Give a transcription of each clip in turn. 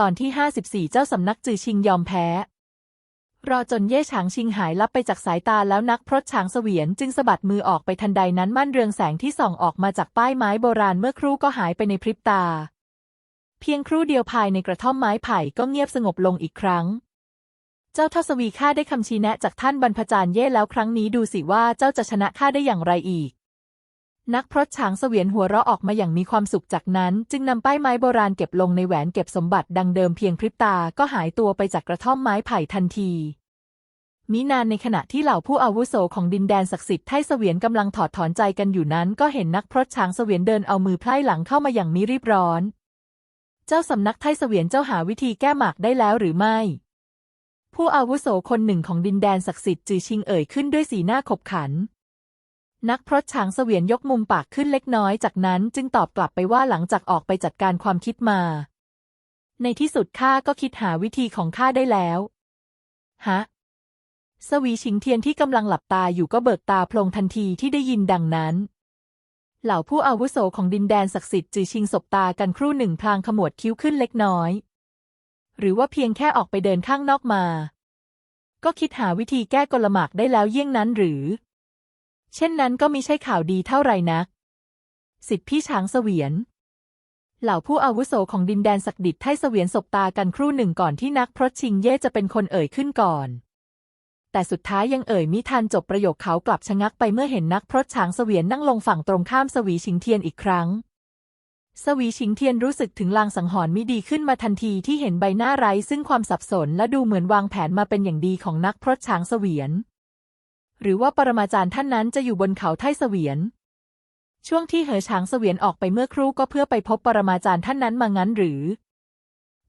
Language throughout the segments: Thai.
ตอนที่ 54 เจ้าสำนักจือชิงยอมแพ้ รอจนเย่ฉางชิงหายลับไปจากสายตาแล้วนักพรตฉางเสวียนจึงสะบัดมือออกไปทันใดนั้นมั่นเรืองแสงที่ส่องออกมาจากป้ายไม้โบราณเมื่อครู่ก็หายไปในพริบตา เพียงครู่เดียวภายในกระท่อมไม้ไผ่ก็เงียบสงบลงอีกครั้ง เจ้าทศวีข้าได้คำชี้แนะจากท่านบรรพจารย์เย่แล้วครั้งนี้ดูสิว่าเจ้าจะชนะข้าได้อย่างไรอีก นักพรตฉางเสวียนหัวเราะออกมาอย่างมีความสุขจากนั้น จึงนำป้ายไม้โบราณเก็บลงในแหวนเก็บสมบัติดังเดิมเพียงพริบตาก็หายตัวไปจากกระท่อมไม้ไผ่ทันทีมินานในขณะที่เหล่าผู้อาวุโสของดินแดนศักดิ์สิทธิ์ไทเสวียนกำลังถอดถอนใจกันอยู่นั้น ก็เห็นนักพรตช้างเสวียนเดินเอามือไพร่หลังเข้ามาอย่างมิรีบร้อน เจ้าสำนักไทเสวียนเจ้าหาวิธีแก้หมากได้แล้วหรือไม่ ผู้อาวุโสคนหนึ่งของดินแดนศักดิ์สิทธิ์จือชิงเอ่ยขึ้นด้วยสีหน้าขบขัน นักพรตช้างเสวียนยกมุมปากขึ้นเล็กน้อยจากนั้นจึงตอบกลับไปว่าหลังจากออกไปจัดการความคิดมา ในที่สุดข้าก็คิดหาวิธีของข้าได้แล้วฮะสวีชิงเทียนที่กำลังหลับตาอยู่ก็เบิกตาโพลงทันทีที่ได้ยินดังนั้น เหล่าผู้อาวุโสของดินแดนศักดิ์สิทธิ์จือชิงสบตากันครู่หนึ่งพลางขมวดคิ้วขึ้นเล็กน้อย หรือว่าเพียงแค่ออกไปเดินข้างนอกมา ก็คิดหาวิธีแก้กลหมากได้แล้วเยี่ยงนั้นหรือ เช่นนั้นก็มิใช่ข่าวดีเท่าไหร่นัก สิทธิพี่ช้างเสวียน เหล่าผู้อาวุโสของดินแดนศักดิษฐ์ไทเสวียนสบตากันครู่หนึ่งก่อนที่นักพรตชิงเย่จะเป็นคนเอ่ยขึ้นก่อน แต่สุดท้ายยังเอ่ยมิทันจบประโยคเขากลับชะงักไปเมื่อเห็นนักพรตช้างเสวียนนั่งลงฝั่งตรงข้ามสวีชิงเทียนอีกครั้งสวีชิงเทียนรู้สึกถึงลางสังหรณ์มิดีขึ้นมาทันทีที่เห็นใบหน้าไร้ซึ่งความสับสนและดูเหมือนวางแผนมาเป็นอย่างดีของนักพรตช้างเสวียน หรือว่าปรมาจารย์ท่านนั้นจะอยู่บนเขาไทเสวียน ช่วงที่เหอช้างเสวียนออกไปเมื่อครู่ก็เพื่อไปพบปรมาจารย์ท่านนั้นมางั้นหรือ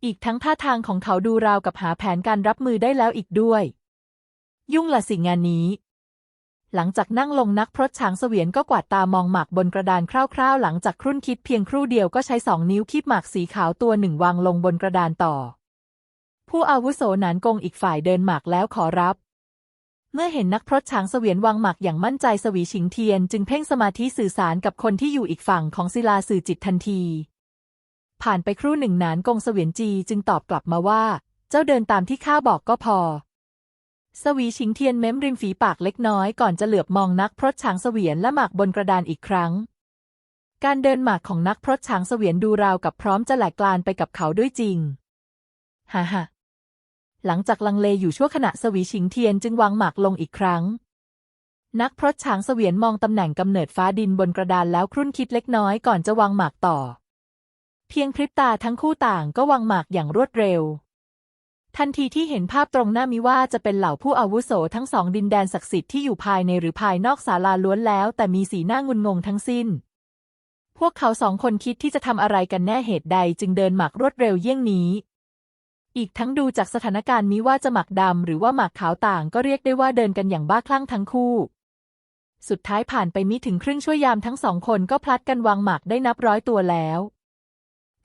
อีกทั้งท่าทางของเขาดูราวกับหาแผนการรับมือได้แล้วอีกด้วย ยุ่งละสิงานนี้ หลังจากนั่งลงนักพรตช้างเสวียนก็กวาดตามองหมากบนกระดานคร่าวๆ หลังจากครุ่นคิดเพียงครู่เดียวก็ใช้สองนิ้วคีบหมากสีขาวตัวหนึ่งวางลงบนกระดานต่อ ผู้อาวุโสหนานกงอีกฝ่ายเดินหมากแล้วขอรับ เมื่อเห็นนักพรตช้างเสวียนวางหมากอย่างมั่นใจสวีชิงเทียน จึงเพ่งสมาธิสื่อสารกับคนที่อยู่อีกฝั่งของศิลาสื่อจิตทันที ผ่านไปครู่หนึ่งนานกงเสวียนจีจึงตอบกลับมาว่า เจ้าเดินตามที่ข้าบอกก็พอ สวีชิงเทียนเม้มริมฝีปากเล็กน้อยก่อนจะเหลือบมองนักพรตช้างเสวียนและหมากบนกระดานอีกครั้ง การเดินหมากของนักพรตช้างเสวียนดูราวกับพร้อมจะแหลกกลานไปกับเขาด้วยจริงฮ่าฮ่า หลังจากลังเลอยู่ชั่วขณะสวีชิงเทียนจึงวางหมากลงอีกครั้ง นักพรตช้างเสวียนมองตำแหน่งกำเนิดฟ้าดินบนกระดานแล้วครุ่นคิดเล็กน้อยก่อนจะวางหมากต่อ เพียงพริบตาทั้งคู่ต่างก็วางหมากอย่างรวดเร็ว ทันทีที่เห็นภาพตรงหน้ามิว่าจะเป็นเหล่าผู้อาวุโสทั้งสองดินแดนศักดิ์สิทธิ์ที่อยู่ภายในหรือภายนอกศาลาล้วนแล้ว แต่มีสีหน้างุนงงทั้งสิ้น พวกเขาสองคนคิดที่จะทำอะไรกันแน่เหตุใดจึงเดินหมากรวดเร็วเยี่ยงนี้ อีกทั้งดูจากสถานการณ์นี้ว่าจะหมากดำหรือว่าหมากขาวต่างก็เรียกได้ว่าเดินกันอย่างบ้าคลั่งทั้งคู่ สุดท้ายผ่านไปมิถึงครึ่งชั่วยามทั้งสองคนก็พลัดกันวางหมากได้นับร้อยตัวแล้ว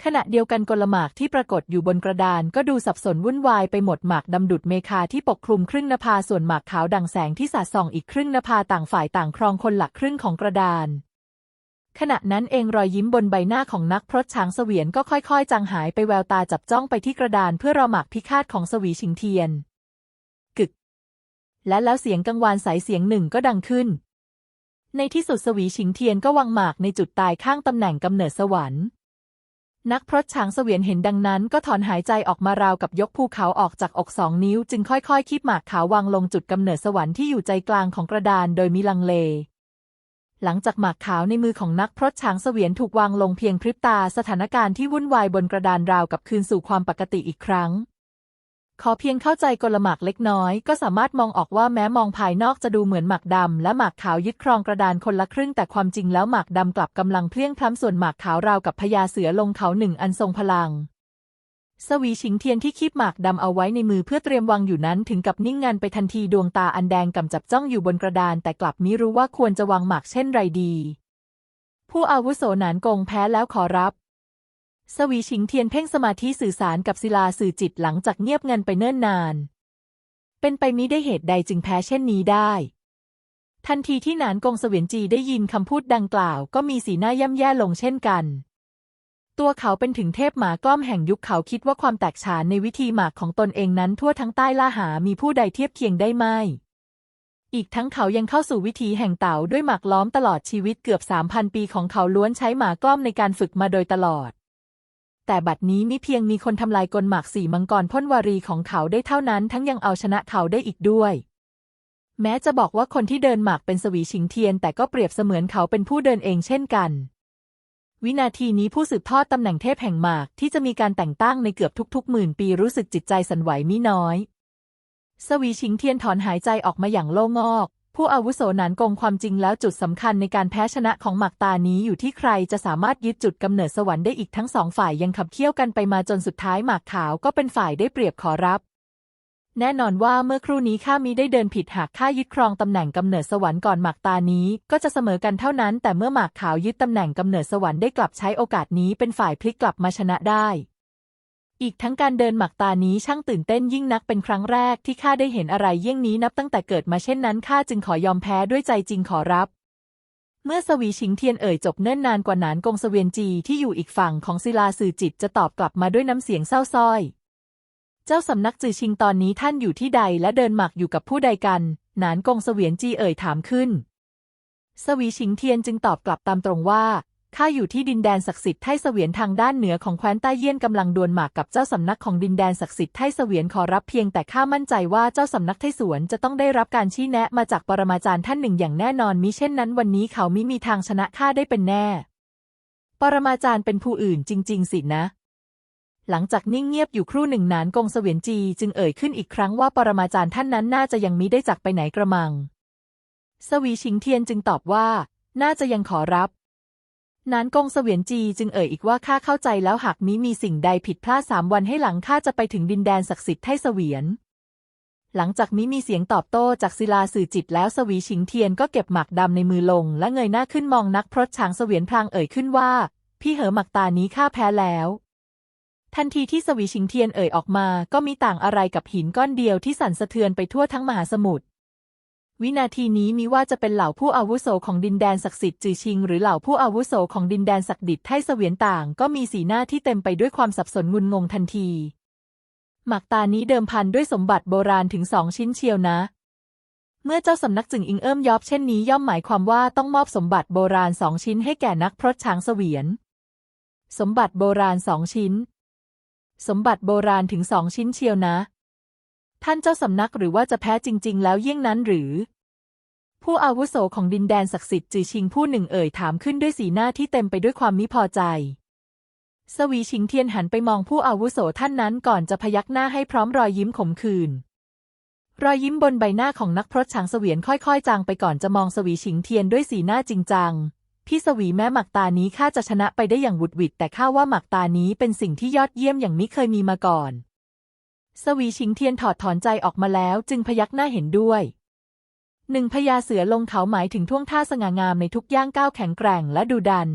ขณะเดียวกันกลหมากที่ปรากฏอยู่บนกระดานก็ดูสับสนวุ่นวายไปหมดหมากดำดุดเมคาที่ปกคลุมครึ่งนภาส่วนหมากขาวดังแสงที่สาดส่องอีกครึ่งนภาต่างฝ่ายต่างครองคนหลักครึ่งของกระดาน ขณะนั้นเองรอยยิ้มบนใบหน้าของนักพรตช้างเสวียนก็ค่อยๆ จางหายไปแววตาจับจ้องไปที่กระดานเพื่อรอหมากพิฆาตของสวีชิงเทียน กึก และแล้วเสียงกังวานใสเสียงหนึ่งก็ดังขึ้น ในที่สุดสวีชิงเทียนก็วางหมากในจุดตายข้างตำแหน่งกำเนิดสวรรค์ นักพรตช้างเสวียนเห็นดังนั้น ก็ถอนหายใจออกมาราวกับยกภูเขาออกจากอกสองนิ้ว จึงค่อยๆคีบหมากขาววางลงจุดกำเนิดสวรรค์ที่อยู่ใจกลางของกระดานโดยมิลังเล หลังจากหมากขาวในมือของนักพรตช้างเสวียนถูกวางลงเพียงพริบตาสถานการณ์ที่วุ่นวายบนกระดานราวกับคืนสู่ความปกติอีกครั้ง ขอเพียงเข้าใจกลหมากเล็กน้อย ก็สามารถมองออกว่าแม้มองภายนอกจะดูเหมือนหมากดำและหมากขาวยึดครองกระดานคนละครึ่งแต่ความจริงแล้วหมากดำกลับกำลังเพลี้ยงพล้ำส่วนหมากขาวราวกับพญาเสือลงเขาหนึ่งอันทรงพลัง สวีชิงเทียนที่คีบหมากดำเอาไว้ในมือเพื่อเตรียมวางอยู่นั้นถึงกับนิ่งงันไปทันทีดวงตาอันแดงกำจับจ้องอยู่บนกระดาน แต่กลับมิรู้ว่าควรจะวางหมากเช่นไรดี ผู้อาวุโสหนานกงแพ้แล้วขอรับ สวีชิงเทียนเพ่งสมาธิสื่อสารกับศิลาสื่อจิตหลังจากเงียบงันไปเนิ่นนาน เป็นไปมิได้เหตุใดจึงแพ้เช่นนี้ได้ ทันทีที่หนานกงเสวียนจีได้ยินคำพูดดังกล่าว ก็มีสีหน้าย่ำแย่ลงเช่นกัน ตัวเขาเป็นถึงเทพหมากล้อมแห่งยุคเขาคิดว่าความแตกฉานในวิธีหมากของตนเองนั้นทั่วทั้งใต้ล่าหามีผู้ใดเทียบเคียงได้ไหมอีกทั้งเขายังเข้าสู่วิถีแห่งเต่าด้วยหมากล้อมตลอดชีวิตเกือบสามพันปีของเขาล้วนใช้หมากล้อมในการฝึกมาโดยตลอด แต่บัดนี้มิเพียงมีคนทำลายกลหมากสี่มังกรพ่นวารีของเขาได้เท่านั้น ทั้งยังเอาชนะเขาได้อีกด้วยแม้จะบอกว่าคนที่เดินหมากเป็นสวีชิงเทียน แต่ก็เปรียบเสมือนเขาเป็นผู้เดินเองเช่นกัน วินาทีนี้ผู้สืบทอดตำแหน่งเทพแห่งหมากที่จะมีการแต่งตั้งในเกือบทุกๆหมื่นปีรู้สึกจิตใจสันไหวมิน้อย สวีชิงเทียนถอนหายใจออกมาอย่างโล่งอก ผู้อาวุโสหนานกงความจริงแล้วจุดสำคัญในการแพ้ชนะของหมากตานี้อยู่ที่ใครจะสามารถยึดจุดกำเนิดสวรรค์ได้อีกทั้งสองฝ่ายยังขับเคี่ยวกันไปมาจนสุดท้ายหมากขาวก็เป็นฝ่ายได้เปรียบขอรับ แน่นอนว่าเมื่อครู่นี้ข้ามิได้เดินผิดหากข้ายึดครองตำแหน่งกำเนิดสวรรค์ก่อนหมากตานี้ ก็จะเสมอกันเท่านั้น แต่เมื่อหมากขาวยึดตำแหน่งกำเนิดสวรรค์ได้กลับใช้โอกาสนี้เป็นฝ่ายพลิกกลับมาชนะได้ อีกทั้งการเดินหมากตานี้ช่างตื่นเต้นยิ่งนักเป็นครั้งแรกที่ข้าได้เห็นอะไรเยี่ยงนี้นับตั้งแต่เกิดมาเช่นนั้นข้าจึงขอยอมแพ้ด้วยใจจริงขอรับเมื่อสวีชิงเทียนเอ่ยจบเนิ่นนานกว่าหนานกงเวียนจีที่อยู่อีกฝั่งของศิลาสื่อจิตจะตอบกลับมาด้วยน้ำเสียงเศร้าส้อย เจ้าสำนักจือชิงตอนนี้ท่านอยู่ที่ใดและเดินหมากอยู่กับผู้ใดกัน หนานกงเสวียนจีเอ่ยถามขึ้น สวีชิงเทียนจึงตอบกลับตามตรงว่าข้าอยู่ที่ดินแดนศักดิ์สิทธิ์ไทเสวียนทางด้านเหนือของแคว้นใต้เยี่ยนกำลังดวลหมากกับเจ้าสำนักของดินแดนศักดิ์สิทธิ์ไทเสวียนขอรับเพียงแต่ข้ามั่นใจว่าเจ้าสำนักไทสวนจะต้องได้รับการชี้แนะมาจากปรมาจารย์ท่านหนึ่งอย่างแน่นอนมิเช่นนั้นวันนี้เขามิมีทางชนะข้าได้เป็นแน่ ปรมาจารย์เป็นผู้อื่นจริง ๆ สินะ หลังจากนิ่งเงียบอยู่ครู่หนึ่งนานกงเสวียนจีจึงเอ่ยขึ้นอีกครั้งว่าปรมาจารย์ท่านนั้นน่าจะยังมิได้จากไปไหนกระมัง สวีชิงเทียนจึงตอบว่า น่าจะยังขอรับ นานกงเสวียนจีจึงเอ่ยอีกว่าข้าเข้าใจแล้วหากมิมีสิ่งใดผิดพลาดสามวันให้หลังข้าจะไปถึงดินแดนศักดิ์สิทธิ์ไทเสวียน หลังจากมิมีเสียงตอบโต้จากศิลาสื่อจิตแล้วสวีชิงเทียนก็เก็บหมากดำในมือลง และเงยหน้าขึ้นมองนักพรตช้างเสวียนพลางเอ่ยขึ้นว่า พี่เหอหมักตานี้ข้าแพ้แล้ว ทันทีที่สวีชิงเทียนเอ่ยออกมา ก็มีต่างอะไรกับหินก้อนเดียวที่สั่นสะเทือนไปทั่วทั้งมหาสมุทรวินาทีนี้มีว่าจะเป็นเหล่าผู้อาวุโสของดินแดนศักดิ์สิทธิ์จือชิง หรือเหล่าผู้อาวุโสของดินแดนศักดิษฐ์ไทเสวียนต่าง ก็มีสีหน้าที่เต็มไปด้วยความสับสนงุนงงทันทีหมากตานี้เดิมพันด้วยสมบัติโบราณถึงสองชิ้นเชียวนะ เมื่อเจ้าสำนักจึงอิงเอิมยอบเช่นนี้ย่อมหมายความว่าต้องมอบสมบัติโบราณสองชิ้นให้แก่นักพรตช้างเสวียน สมบัติโบราณสองชิ้น สมบัติโบราณถึงสองชิ้นเชียวนะ ท่านเจ้าสำนักหรือว่าจะแพ้จริง ๆ แล้วเยี่ยงนั้นหรือ ผู้อาวุโสของดินแดนศักดิ์สิทธิ์จือชิงผู้หนึ่งเอ่ยถามขึ้นด้วยสีหน้าที่เต็มไปด้วยความมิพอใจ สวีชิงเทียนหันไปมองผู้อาวุโสท่านนั้นก่อนจะพยักหน้าให้พร้อมรอยยิ้มขมขื่นรอยยิ้มบนใบหน้าของนักพรตช้างเสวียนค่อยๆ จางไปก่อนจะมองสวีชิงเทียนด้วยสีหน้าจริงจัง พี่สวีแม้หมักตานี้ข้าจะชนะไปได้อย่างวุดวิดแต่ข้าว่าหมักตานี้เป็นสิ่งที่ยอดเยี่ยมอย่างมิเคยมีมาก่อน สวีชิงเทียนถอดถอนใจออกมาแล้วจึงพยักหน้าเห็นด้วยหนึ่งพญาเสือลงเขาหมายถึงท่วงท่าสง่างามในทุกย่างก้าวแข็งแกร่งและดุดัน